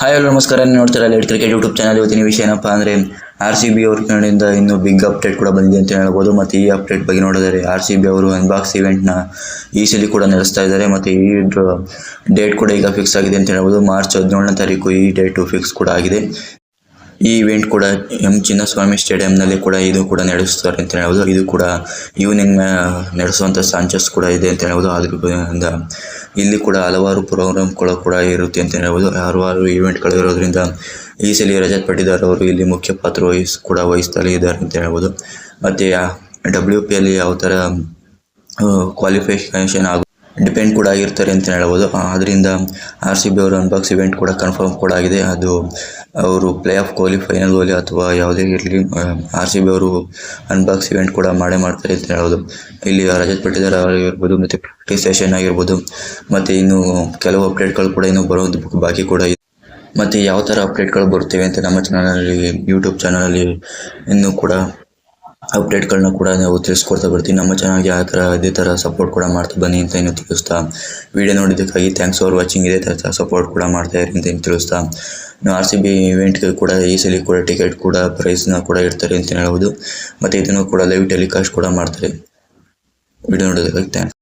Hi hello ನಮಸ್ಕಾರ. ನೋಡ್ತೀರಾ late cricket YouTube channel ಇವತ್ತಿನ ವಿಷಯ ಏನಪ್ಪ ಅಂದರೆ ಆರ್ ಸಿ ಬಿ ಅವ್ರ ಕಡೆಯಿಂದ ಇನ್ನೂ ಬಿಗ್ ಅಪ್ಡೇಟ್ ಕೂಡ ಬಂದಿದೆ ಅಂತ ಹೇಳ್ಬೋದು. ಮತ್ತು ಈ ಅಪ್ಡೇಟ್ ಬಗ್ಗೆ ನೋಡಿದರೆ ಆರ್ ಸಿ ಬಿ ಅವರು ಅನ್ಬಾಕ್ಸ್ ಇವೆಂಟ್ನ ಈ ಸಲ ಕೂಡ ನಡೆಸ್ತಾ ಇದ್ದಾರೆ. ಮತ್ತು ಈ ಡೇಟ್ ಕೂಡ ಈಗ ಫಿಕ್ಸ್ ಆಗಿದೆ ಅಂತ ಹೇಳ್ಬೋದು. ಮಾರ್ಚ್ ಹದಿನೇಳನೇ ತಾರೀಕು ಈ ಡೇಟು ಫಿಕ್ಸ್ ಕೂಡ ಆಗಿದೆ. ಈ ಇವೆಂಟ್ ಕೂಡ ಎಂ ಚಿನ್ನಸ್ವಾಮಿ ಸ್ಟೇಡಿಯಂನಲ್ಲಿ ಕೂಡ ಇದು ಕೂಡ ನಡೆಸ್ತಾರೆ ಅಂತ ಹೇಳ್ಬೋದು. ಇದು ಕೂಡ ಈವ್ನಿಂಗ್ ನಡೆಸುವಂಥ ಚಾನ್ಸಸ್ ಕೂಡ ಇದೆ ಅಂತ ಹೇಳ್ಬೋದು. ಆದ್ದರಿಂದ ಇಲ್ಲಿ ಕೂಡ ಹಲವಾರು ಪ್ರೋಗ್ರಾಮ್ಗಳು ಕೂಡ ಇರುತ್ತೆ ಅಂತ ಹೇಳ್ಬೋದು. ಹಲವಾರು ಇವೆಂಟ್ಗಳು ಇರೋದ್ರಿಂದ ಈ ಸಲ ರಜತ್ ಪಟ್ಟಿದಾರ್ ಅವರು ಇಲ್ಲಿ ಮುಖ್ಯ ಪಾತ್ರ ವಹಿಸ್, ಕೂಡ ವಹಿಸ್ತಲೇ ಇದ್ದಾರೆ ಅಂತ ಹೇಳ್ಬೋದು. ಮತ್ತು ಡಬ್ಲ್ಯೂ ಪಿ ಅಲ್ಲಿ ಯಾವ ಥರ ಕ್ವಾಲಿಫಿಕೇಷನ್ ಆಗು ಡಿಪೆಂಡ್ ಕೂಡ ಆಗಿರ್ತಾರೆ ಅಂತ ಹೇಳ್ಬೋದು. ಆದ್ದರಿಂದ ಆರ್ ಸಿ ಬಿ ಅವರು ಅನ್ಬಾಕ್ಸ್ ಇವೆಂಟ್ ಕೂಡ ಕನ್ಫರ್ಮ್ ಕೂಡ ಆಗಿದೆ. ಅದು ಅವರು ಪ್ಲೇ ಆಫ್ ಕೋಲಿ ಫೈನಲ್ ಕೋಲಿ ಅಥವಾ ಯಾವುದೇ ಇರಲಿ ಆರ್ ಸಿ ಬಿ ಅವರು ಅನ್ಬಾಕ್ಸ್ ಇವೆಂಟ್ ಕೂಡ ಮಾಡೇ ಮಾಡ್ತಾರೆ ಅಂತ ಹೇಳ್ಬೋದು. ಇಲ್ಲಿ ರಜತ್ ಪಟ್ಟಿದಾರ್ ಆಗಿರ್ಬೋದು, ಮತ್ತು ಪ್ರಾಕ್ಟೀಸ್ ಸೆಷನ್ ಆಗಿರ್ಬೋದು, ಮತ್ತು ಇನ್ನು ಕೆಲವು ಅಪ್ಡೇಟ್ಗಳು ಕೂಡ ಇನ್ನೂ ಬರೋದು ಬಾಕಿ ಕೂಡ ಇದೆ. ಮತ್ತು ಯಾವ ಥರ ಅಪ್ಡೇಟ್ಗಳು ಬರ್ತೇವೆ ಅಂತ ನಮ್ಮ ಚಾನಲಲ್ಲಿ ಯೂಟ್ಯೂಬ್ ಚಾನಲಲ್ಲಿ ಇನ್ನೂ ಕೂಡ ಅಪ್ಡೇಟ್ಗಳನ್ನ ಕೂಡ ನಾವು ತಿಳಿಸ್ಕೊಡ್ತಾ ಬರ್ತೀವಿ. ನಮ್ಮ ಚಾನಲ್ಗೆ ಆ ಥರ ಅದೇ ಥರ ಸಪೋರ್ಟ್ ಕೂಡ ಮಾಡ್ತಾ ಬನ್ನಿ ಅಂತ ಏನು ತಿಳಿಸ್ತಾ. ವಿಡಿಯೋ ನೋಡಿದ್ದಕ್ಕಾಗಿ ಥ್ಯಾಂಕ್ಸ್ ಫಾರ್ ವಾಚಿಂಗ್ ಇದೇ ಥರ ಸಪೋರ್ಟ್ ಕೂಡ ಮಾಡ್ತಾ ಇರಿ ಅಂತ ಏನು ತಿಳಿಸ್ತಾ. ನಾವು ಆರ್ ಸಿ ಬಿ ಇವೆಂಟ್ಗೆ ಕೂಡ ಈ ಸಲ ಕೂಡ ಟಿಕೆಟ್ ಕೂಡ ಪ್ರೈಸ್ನ ಕೂಡ ಇಡ್ತಾರೆ ಅಂತ ಹೇಳ್ಬೋದು. ಮತ್ತು ಇದನ್ನು ಕೂಡ ಲೈವ್ ಟೆಲಿಕಾಸ್ಟ್ ಕೂಡ ಮಾಡ್ತಾರೆ. Video ನೋಡೋದಕ್ಕಾಗಿ thanks